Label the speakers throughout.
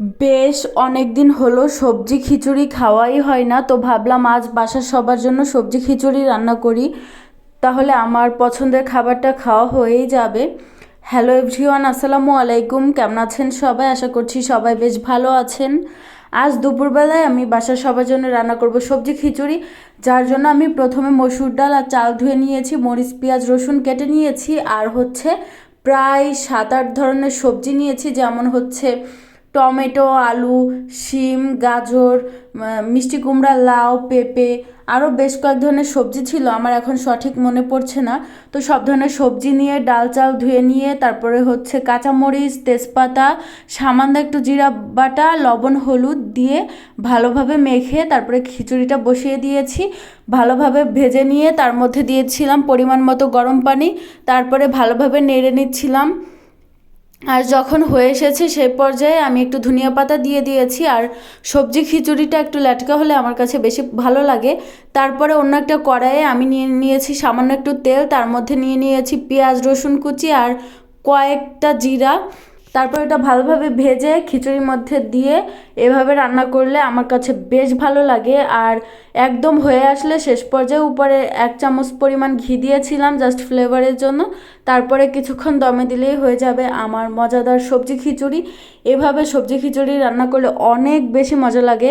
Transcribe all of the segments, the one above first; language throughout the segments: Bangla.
Speaker 1: বেশ অনেক দিন হলো সবজি খিচুড়ি খাওয়াই হয় না, তো ভাবলাম আজ বাসার সবার জন্য সবজি খিচুড়ি রান্না করি। তাহলে আমার পছন্দের খাবারটা খাওয়া হয়েই যাবে। হ্যালো এভরিওয়ান আসসালামু আলাইকুম। কেমন আছেন সবাই? আশা করছি সবাই বেশ ভালো আছেন। আজ দুপুরবেলায় আমি বাসার সবার জন্য রান্না করব সবজি খিচুড়ি, যার জন্য আমি প্রথমে মসুর ডাল আর চাল ধুয়ে নিয়েছি, মরিচ, পেঁয়াজ, রসুন কেটে নিয়েছি, আর হচ্ছে প্রায় সাত আট ধরনের সবজি নিয়েছি, যেমন হচ্ছে টমেটো, আলু, শিম, গাজর মিষ্টি কুমড়া, লাউ, পেঁপে আরও বেশ কয়েক ধরনের সবজি ছিল। আমার এখন সঠিক মনে পড়ছে না। তো সব ধরনের সবজি নিয়ে ডাল চাল ধুয়ে নিয়ে, তারপরে হচ্ছে কাঁচামরিচ, তেজপাতা, সামান্য একটু জিরা বাটা, লবণ, হলুদ দিয়ে ভালোভাবে মেখে তারপরে খিচুড়িটা বসিয়ে দিয়েছি। ভালোভাবে ভেজে নিয়ে তার মধ্যে দিয়েছিলাম পরিমাণ মতো গরম পানি, তারপরে ভালোভাবে নেড়ে নিচ্ছিলাম। আর যখন হয়ে এসেছে সেই পর্যায়ে আমি একটু ধনিয়া পাতা দিয়ে দিয়েছি আর সবজি খিচুড়িটা একটু ল্যাটকা হলে আমার কাছে বেশি ভালো লাগে। তারপরে অন্য একটা কড়াইয়ে আমি নিয়ে নিয়েছি সামান্য একটু তেল, তার মধ্যে নিয়ে নিয়েছি পেঁয়াজ, রসুন কুচি আর কয়েকটা জিরা। তারপর এটা ভালোভাবে ভেজে খিচুড়ির মধ্যে দিয়ে এভাবে রান্না করলে আমার কাছে বেশ ভালো লাগে। আর একদম হয়ে আসলে শেষ পর্যায়ে উপরে এক চামচ পরিমাণ ঘি দিয়েছিলাম জাস্ট ফ্লেভারের জন্য। তারপরে কিছুক্ষণ দমে দিলেই হয়ে যাবে আমার মজাদার সবজি খিচুড়ি। এভাবে সবজি খিচুড়ি রান্না করলে অনেক বেশি মজা লাগে।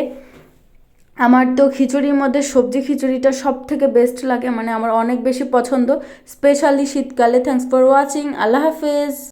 Speaker 1: আমার তো খিচুড়ির মধ্যে সবজি খিচুড়িটা সব থেকে বেস্ট লাগে মানে আমার অনেক বেশি পছন্দ স্পেশালি শীতকালে। থ্যাংকস ফর ওয়াচিং আল্লাহ হাফেজ।